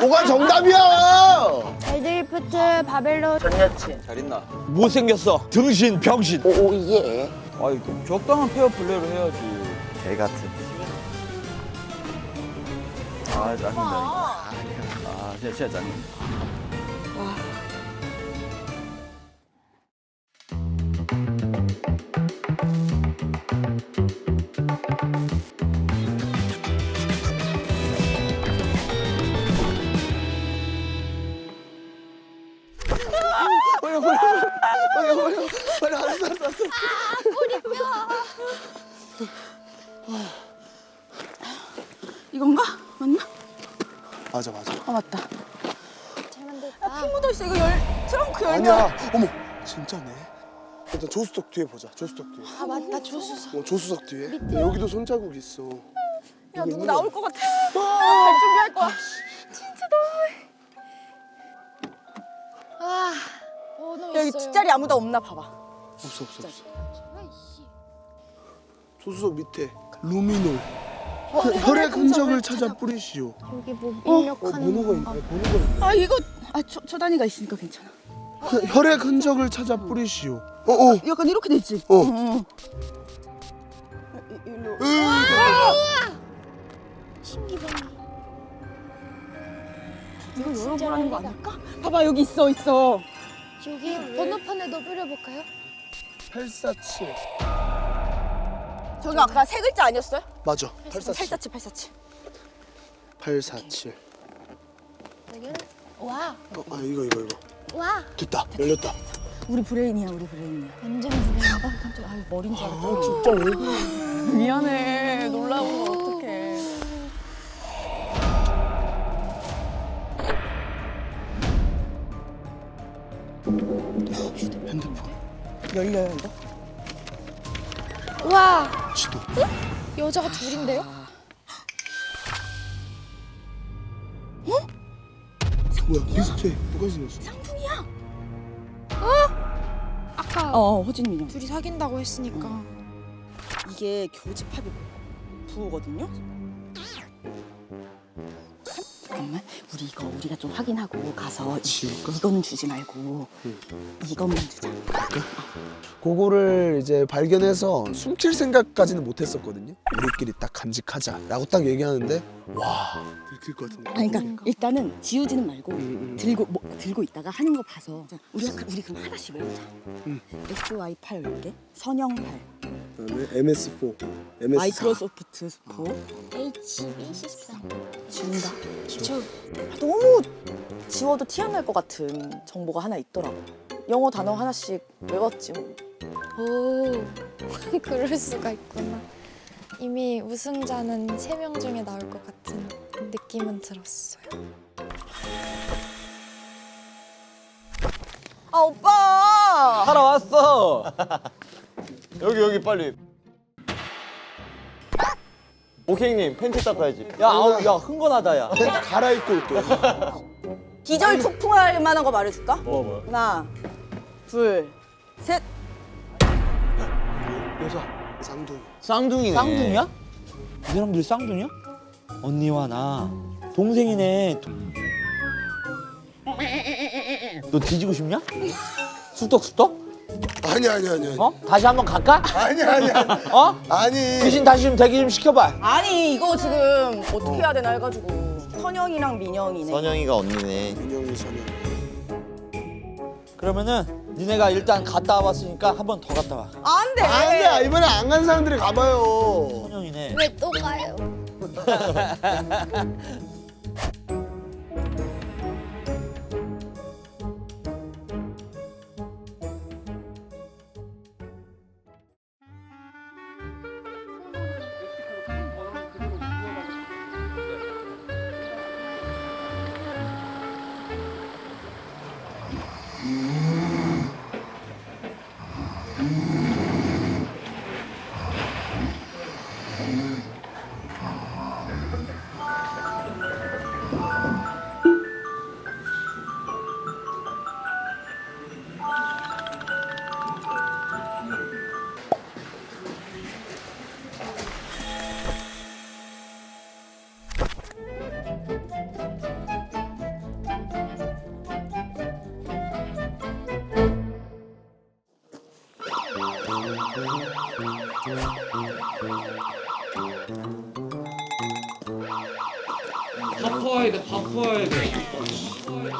뭐가 정답이야? 데드리프트 바벨로 전 여친. 잘 있나? 못생겼어. 등신 병신. 오예. 아이 적당한 페어 플레이를 해야지. 개 같은. 아 짜증나. 아 진짜 진짜 짜증나. 알았어 알았어 알았어. 이건가? 맞나? 맞아 맞아. 아 맞다. 잘 만들었다. 피 묻어 있어. 이거 열 트렁크 열면. 아니야. 어머 진짜네. 일단 조수석 뒤에 보자. 조수석 뒤에. 아 맞다 조수석. 어, 조수석 뒤에. 야, 여기도 손자국 있어. 야 누구 나올? 것 같아. 갈 준비할 거야. 아 번호 야, 여기. 뒷자리 아무도 없나 봐봐. 없어 없어 없어. 조수석 밑에 루미놀. 혈- 혈액 흔적을 찾아 뿌리시오. 여기 뭐 어 입력하는 번호가 있네. 번호가 있네. 아 이거 아저 저 단위가 있으니까 괜찮아. 혈- 혈액 흔적을 찾아 뿌리시오. 어 어. 약간 이렇게 돼 있지. 어. 일로. 신기방기. 이거 열어보라는 거 아닐까? 봐봐 여기 있어 있어. 여기 번호판에도 뿌려볼까요? 847. 저기 아까 세 글자 아니었어요? 맞아. 847. 847 847. 847. 여기는 와. 어, 아 이거 이거 이거. 와. 됐다. 열렸다. 우리 브레인이야 우리 브레인이야. 완전 부러워. 어 깜짝 아유 머린 줄 알았다. 아 진짜 왜 그래? 미안해 놀라고 어떡해. 핸드폰. 열려요 이거? 와. 지도. 여자가 둘인데요? 뭐야 비슷해. 누가 지냈어? 상품이야. 아까 어 호진 민영. 둘이 사귄다고 했으니까. 이게 교집합이 부호거든요. 우리 이거 우리가 좀 확인하고 가서 이, 이거는 주지 말고 이것만 주자. 그거를 이제 발견해서 숨길 생각까지는 못했었거든요. 우리끼리 딱 간직하자라고 딱 얘기하는데 와 들킬 것 같은데. 아니, 그러니까 일단은 지우지는 말고 음, 음. 들고 뭐, 들고 있다가 하는 거 봐서 자, 우리가 그- 우리 그럼 하나씩 외우자. 음. SY 8 외울게. 선영 8. 그다음에 MS4, MS4. 마이크로소프트 스포. HB13. 지운다. 저 아, 너무 지워도 티 안 날 것 같은 정보가 하나 있더라고. 영어 단어 하나씩 외웠지 뭐. 오. 그럴 수가 있구나. 이미 우승자는 세 명 중에 나올 것 같은 느낌은 들었어요. 아 오빠. 하러 왔어. 여기 여기 빨리. 오케이님 팬티 닦아야지. 야 아우 야 흥건하다 야. 펜 갈아입고 올게. 기절 투풍할 만한 거 말해줄까? 뭐 뭐. 하나, 둘, 셋. 여자 쌍둥이. 쌍둥이네. 쌍둥이야? 이 사람들 쌍둥이야? 언니와 나 동생이네. 너 뒤지고 싶냐? 쑥떡쑥떡? 아니 아니 아니 아니. 어? 다시 한번 갈까? 아니 아니 아니. 어? 아니. 귀신 다시 좀 대기 좀 시켜봐. 아니 이거 지금 어떻게 해야 되나 해가지고 선영이랑 민영이네. 선영이가 언니네. 민영이 선영. 그러면은 니네가 일단 갔다 와봤으니까 한 번 더 갔다 와. 안 돼. 안돼 이번에 안 간 사람들이 가봐요. 선영이네. 왜 또 가요? 바꿔야 돼. 제시원에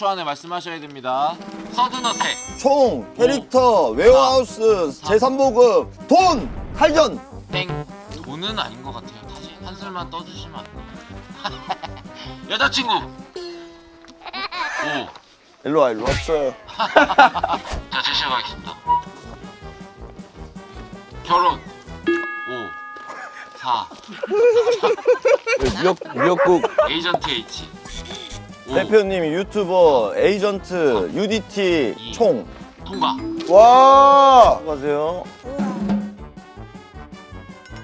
5초 안에 말씀하셔야 됩니다. 서든 어택 총, 캐릭터, 웨어하우스, 제3보급, 돈, 칼전. 땡. 돈은 아닌 것 같아요. 다시 한술만 떠주시면 안 돼요. 여자친구. 오. 일로 와, 일로 와. 없어요. 자 제시어 가겠습니다. 결혼. 5. 4. 미역 미역국 에이전트 H. 오. 대표님이 유튜버, 에이전트, UDT, 총. 통과. 와! 가세요.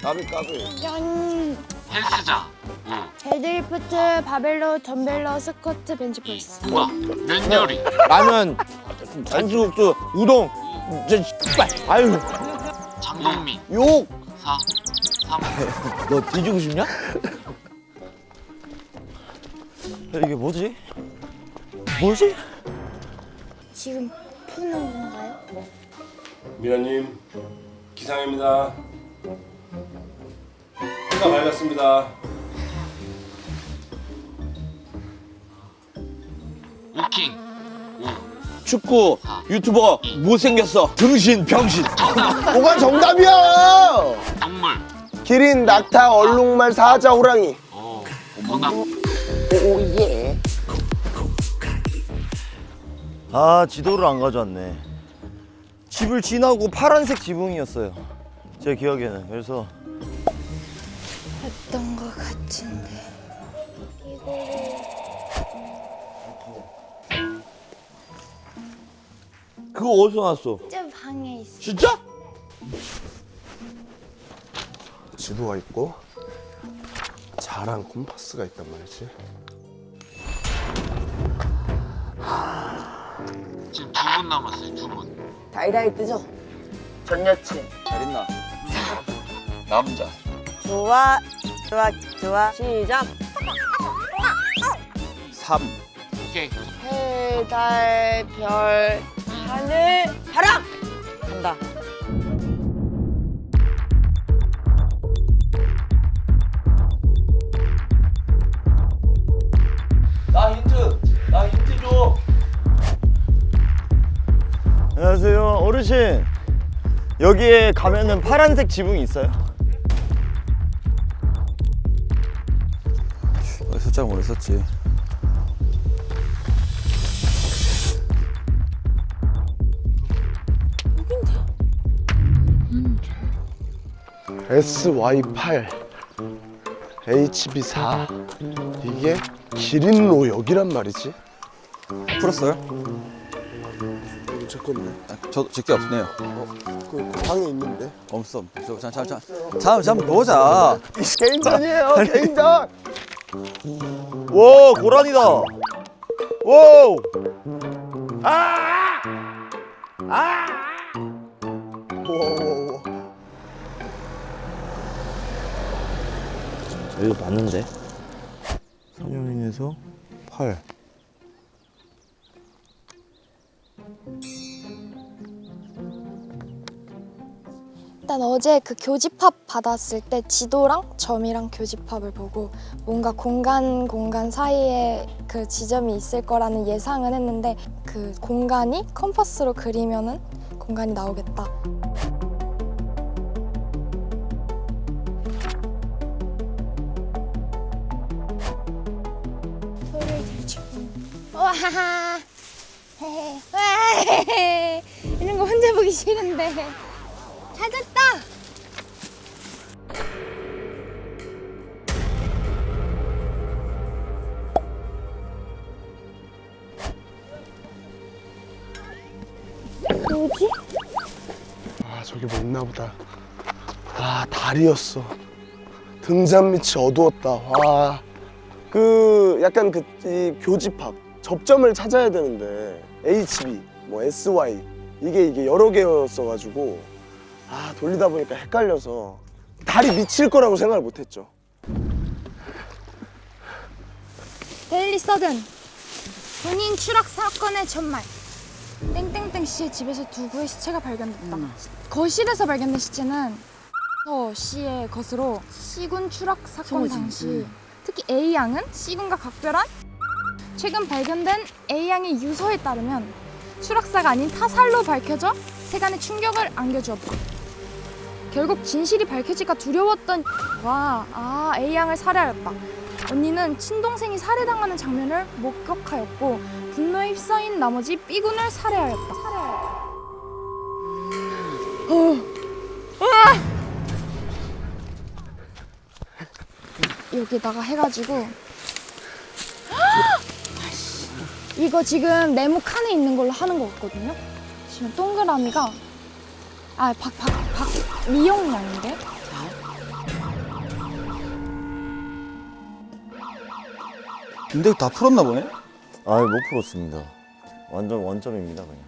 까비 까비. 짠. 헬스장. 5. 데드리프트, 바벨로, 덤벨로, 스쿼트, 2. 벤치프레스. 통과. 면 요리. 라면 잔치국수 우동 저 씨발 아유 장동민. 욕! 4. 3. 너 뒤지고 싶냐? 이게 뭐지? 뭐지? 지금 푸는 건가요? 미나님 기상입니다. 해가 밝았습니다. 5. 축구 유튜버 못생겼어 등신 병신 뭐가 정답이야? 동물. 기린, 낙타, 얼룩말, 사자, 호랑이. 오. 정답. 오예. 아 지도를 안 가져왔네. 집을 지나고 파란색 지붕이었어요. 제 기억에는 그래서 했던 것 같은데. 이거 그거 어디서 났어? 저 방에 있어. 진짜? 지도가 있고 자랑 콤파스가 있단 말이지. 지금 두 분 남았어요. 두 분. 다이다이 뜨죠? 잘 있나? 남자 좋아, 좋아, 좋아. 시작. 3 오케이. 해, 달, 별, 하늘, 바람. 어르신. 여기에 가면은 파란색 지붕이 있어요? 숫자 모르겠었지 SY8, HB4 이게 기린로 역이란 말이지. 풀었어요? 제 건데. 저도 제게 없네요 그, 그 방에 있는데. 없어 잠 잠 잠 잠 잠 보자 개인전이에요. 개인전. 와 고라니다. 와. 우와, 이거 맞는데? 선영인에서 8. 일단 어제 그 교집합 받았을 때 지도랑 점이랑 교집합을 보고 뭔가 공간 공간 사이에 그 지점이 있을 거라는 예상은 했는데 그 공간이 컴퍼스로 그리면은 공간이 나오겠다. 소리를 들치고 와하하 헤헤. 와. 이런 거 혼자 보기 싫은데 저기 뭐 있나 보다. 아 달이었어. 등잔 밑이 어두웠다. 와. 그 약간 그 이 교집합 접점을 찾아야 되는데 HB 뭐 SY 이게 이게 여러 개였어가지고 아 돌리다 보니까 헷갈려서 다리 미칠 거라고 생각을 못 했죠. 데일리 서든 본인 추락 사건의 전말 땡땡땡 씨의 집에서 두 구의 시체가 발견됐다. 거실에서 발견된 시체는 서 씨의 것으로 C군 추락 사건 송호진, 당시 특히 A양은 C군과 각별한 최근 발견된 A양의 유서에 따르면 추락사가 아닌 타살로 밝혀져 세간에 충격을 안겨주었다. 결국 진실이 밝혀질까 두려웠던 와, 아 A양을 살해하였다. 언니는 친동생이 살해당하는 장면을 목격하였고 분노에 휩싸인 나머지 B군을 살해하였다. 어. 여기다가 해가지고. 이거 지금 네모 칸에 있는 걸로 하는 거 같거든요. 지금 동그라미가 아박박박 미용량인데 근데 다 풀었나 보네? 아못 풀었습니다. 완전 원점입니다 그냥.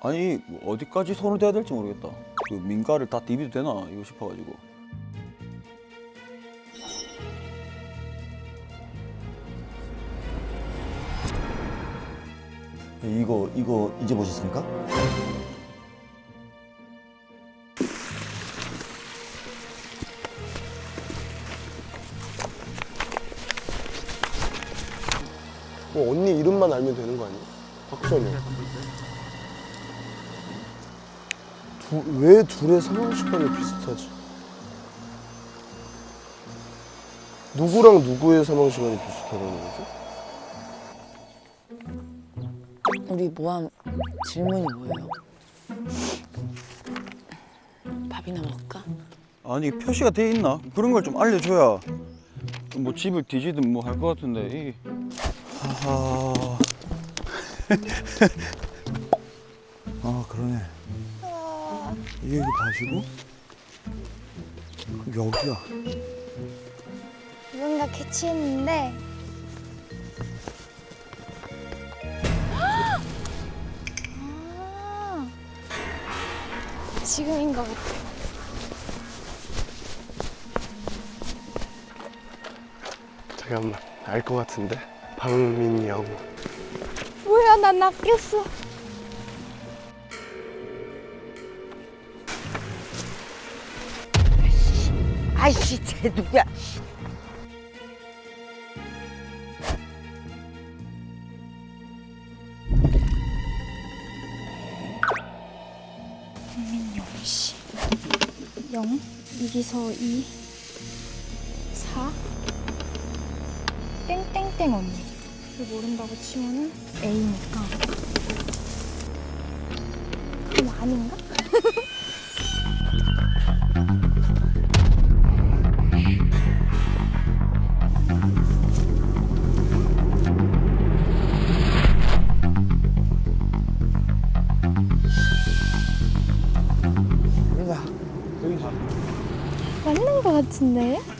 아니 뭐 어디까지 손을 대야 될지 모르겠다. 그 민가를 다 디비도 되나 이거 싶어가지고. 이거 이거 이제 보셨습니까? 이름만 알면 되는 거 아니야? 박선영. 두, 왜 둘의 사망 시간이 비슷하지? 누구랑 누구의 사망 시간이 비슷하다는 거지? 우리 모함 질문이 뭐예요? 밥이나 먹을까? 아니 표시가 돼 있나? 그런 걸 좀 알려줘야 뭐 집을 뒤지든 뭐 할 것 같은데 이 하하. 아 그러네. 이게 이거 봐시고? 여기야. 누군가 캐치했는데. 아, 지금인 것 같아. 잠깐만 알 것 같은데 박민영 뭐야, 난 낚였어. 아이씨 쟤 누구야? 씨. 0, 여기서 2, 땡땡땡 언니. 모른다고 치면은 A니까. 그럼 아닌가? 맞는 것 같은데?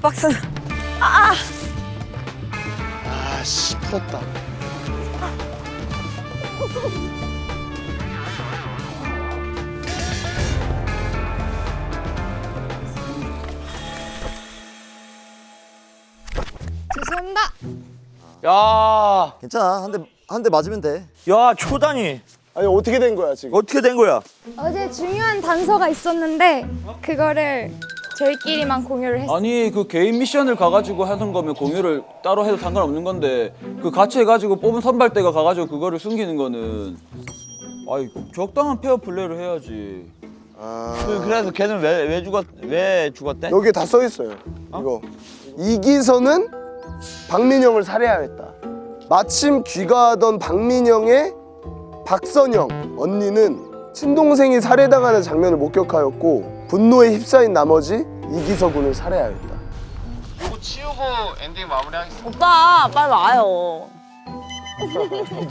박스? 아씨 풀었다 죄송합니다. 야, 괜찮아 한 대 한 대 맞으면 돼. 야 초단이 아니 어떻게 된 거야 지금 어떻게 된 거야? 어제 중요한 단서가 있었는데 그거를 저희끼리만 공유를 했어요. 아니 그 개인 미션을 가가지고 하는 거면 공유를 따로 해도 상관없는 건데 그 같이 해가지고 뽑은 선발대가 가가지고 그거를 숨기는 거는 아이 적당한 페어 플레이를 해야지. 아. 그, 그래서 걔는 왜 왜 죽었 왜 죽었대? 여기에 다 써 있어요. 이거. 이기선은 박민영을 살해하였다. 마침 귀가하던 박민영의 박선영 언니는 친동생이 살해당하는 장면을 목격하였고 분노에 휩싸인 나머지 이기서 군을 살해하였다. 이거 치우고 엔딩 마무리하겠습니다. 오빠 빨리 와요.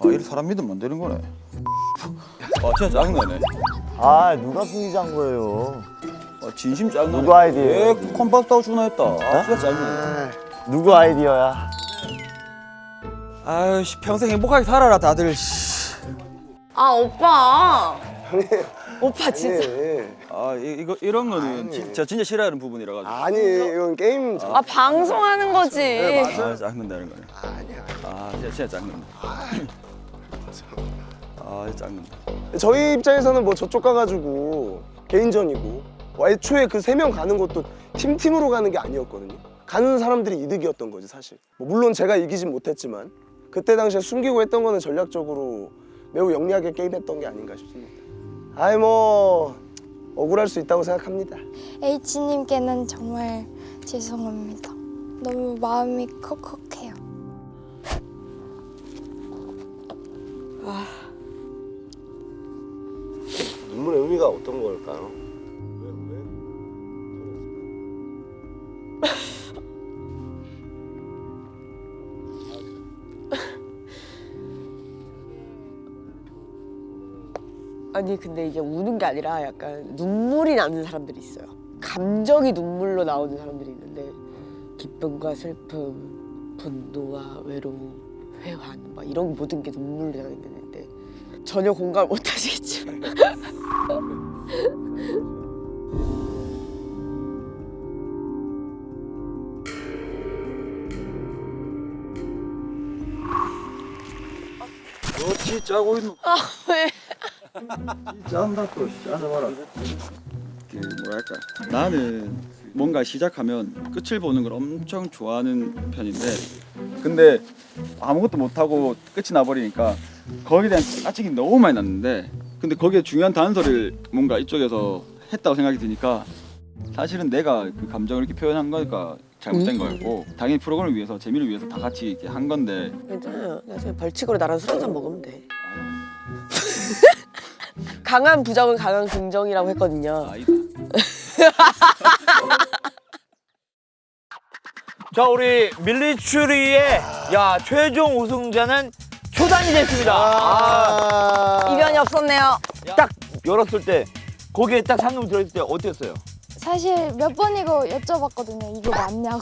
아 이래 사람 믿으면 안 되는 거네 아 진짜 짜증나네 아 누가 숨기자한 거예요? 아 진심 짜증나네 누구 아이디어예요? 왜 컴박스하고 전화했다 아 진짜 짜증나네 누구 아이디어야? 아유씨 평생 행복하게 살아라 다들 씨. 아 오빠. 오빠 진짜. 아 이, 이거 이런 거는 진짜 진짜 싫어하는 부분이라 가지고 아니 이건 게임 아 방송하는 거지. 아 짜증난다는 거네 아니야 아 진짜, 진짜 짜증난다 아 진짜 짜증난다 저희 입장에서는 뭐 저쪽 가가지고 개인전이고 뭐 애초에 그 세 명 가는 것도 팀 팀으로 가는 게 아니었거든요. 가는 사람들이 이득이었던 거지 사실. 뭐 물론 제가 이기진 못했지만 그때 당시에 숨기고 했던 거는 전략적으로 매우 영리하게 게임했던 게 아닌가 싶습니다. 아이 뭐 억울할 수 있다고 생각합니다. H님께는 정말 죄송합니다. 너무 마음이 컥컥해요. 눈물의 의미가 어떤 걸까요? 아니 근데 이게 우는 게 아니라 약간 눈물이 나는 사람들이 있어요. 감정이 눈물로 나오는 사람들이 있는데 기쁨과 슬픔, 분노와 외로움, 회환 막 이런 모든 게 눈물로 나는 게 있는데 전혀 공감 못 하시겠지만 너지 짜고 있노 아 왜? 짠다 또 짜져봐라 그 뭐랄까 나는 뭔가 시작하면 끝을 보는 걸 엄청 좋아하는 편인데 근데 아무것도 못하고 끝이 나버리니까 거기에 대한 짜증이 너무 많이 났는데 근데 거기에 중요한 단서를 뭔가 이쪽에서 했다고 생각이 드니까 사실은 내가 그 감정을 이렇게 표현한 거니까 잘못된 거였고 당연히 프로그램을 위해서 재미를 위해서 다 같이 이렇게 한 건데 괜찮아요. 나중에 벌칙으로 나랑 술 한잔 먹으면 돼. 강한 부정은 강한 긍정이라고 했거든요. 아니다. 자 우리 밀리추리의 야 최종 우승자는 초단이 됐습니다. 아, 이변이 없었네요. 딱 열었을 때 거기에 딱 상금 들어있을 때 어땠어요? 사실 몇 번이고 여쭤봤거든요. 이거 맞냐고.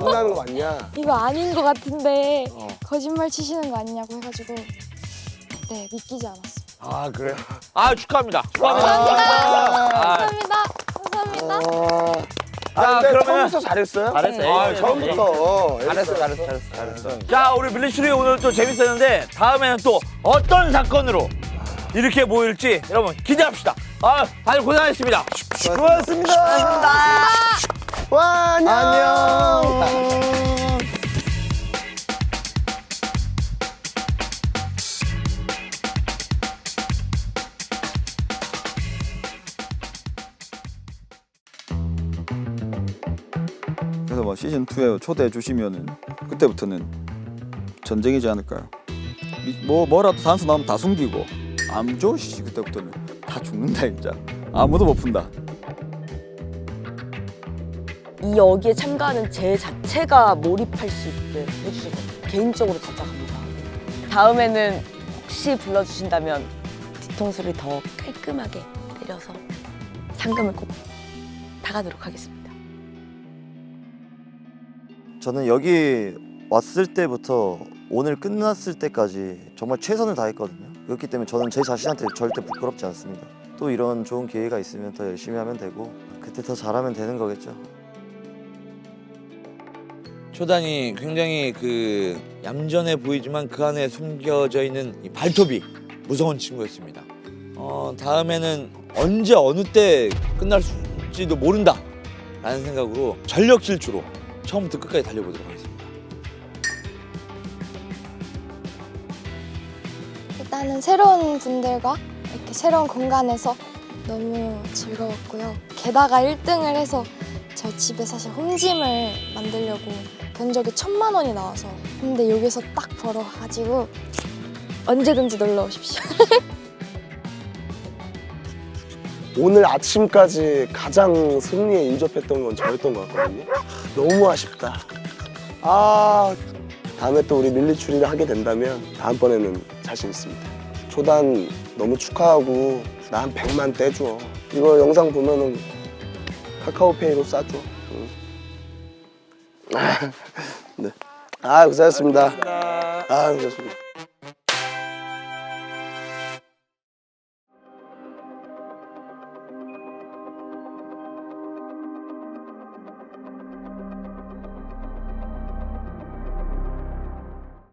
혼나는 거 맞냐? 이거 아닌 것 같은데 어. 거짓말 치시는 거 아니냐고 해가지고 네 믿기지 않았어요. 아 그래? 아 축하합니다. 축하합니다. 아, 감사합니다. 감사합니다. 아, 자, 근데 그러면은- 처음부터 잘했어요? 잘했어요. 아, 처음부터. 잘했어, 잘했어, 잘했어, 잘했어. 자, 우리 밀리추리 오늘 또 재밌었는데 다음에는 또 어떤 사건으로 이렇게 모일지 여러분 기대합시다. 아, 다들 고생하셨습니다. 수고하셨습니다. 와, 안녕. 안녕. 시즌 2에 초대해 주시면은 그때부터는 전쟁이지 않을까요? 이- 뭐 뭐라도 단서 나오면 다 숨기고 암조 씨 그때부터는 다 죽는다 진짜 아무도 못 푼다. 이 여기에 참가하는 제 자체가 몰입할 수 있게 해주셔서 개인적으로 자작합니다. 다음에는 혹시 불러주신다면 뒤통수를 더 깔끔하게 때려서 상금을 꼭 타가도록 하겠습니다. 저는 여기 왔을 때부터 오늘 끝났을 때까지 정말 최선을 다했거든요. 그렇기 때문에 저는 제 자신한테 절대 부끄럽지 않습니다. 또 이런 좋은 기회가 있으면 더 열심히 하면 되고 그때 더 잘하면 되는 거겠죠. 초단이 굉장히 그 얌전해 보이지만 그 안에 숨겨져 있는 이 발톱이 무서운 친구였습니다. 어, 다음에는 언제 어느 때 끝날지도 모른다 라는 생각으로 전력 질주로 처음부터 끝까지 달려보도록 하겠습니다. 일단은 새로운 분들과 이렇게 새로운 공간에서 너무 즐거웠고요. 게다가 1등을 해서 저 집에 사실 홈짐을 만들려고 견적이 천만 원이 나와서 근데 여기서 딱 벌어가지고 언제든지 놀러 오십시오. 오늘 아침까지 가장 승리에 인접했던 건 저였던 것 같거든요. 너무 아쉽다. 아 다음에 또 우리 밀리 추리를 하게 된다면 다음번에는 자신 있습니다. 초단 너무 축하하고 나 한 100만 떼줘. 이거 영상 보면은 카카오페이로 싸줘. 응. 네. 아 고생하셨습니다. 아 고생하셨습니다.